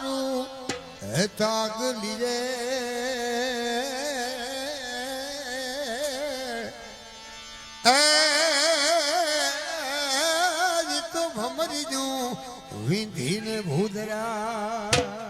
કોક તારું હે તાગલી રે તો ભમરી વિંધીને ભૂદરા.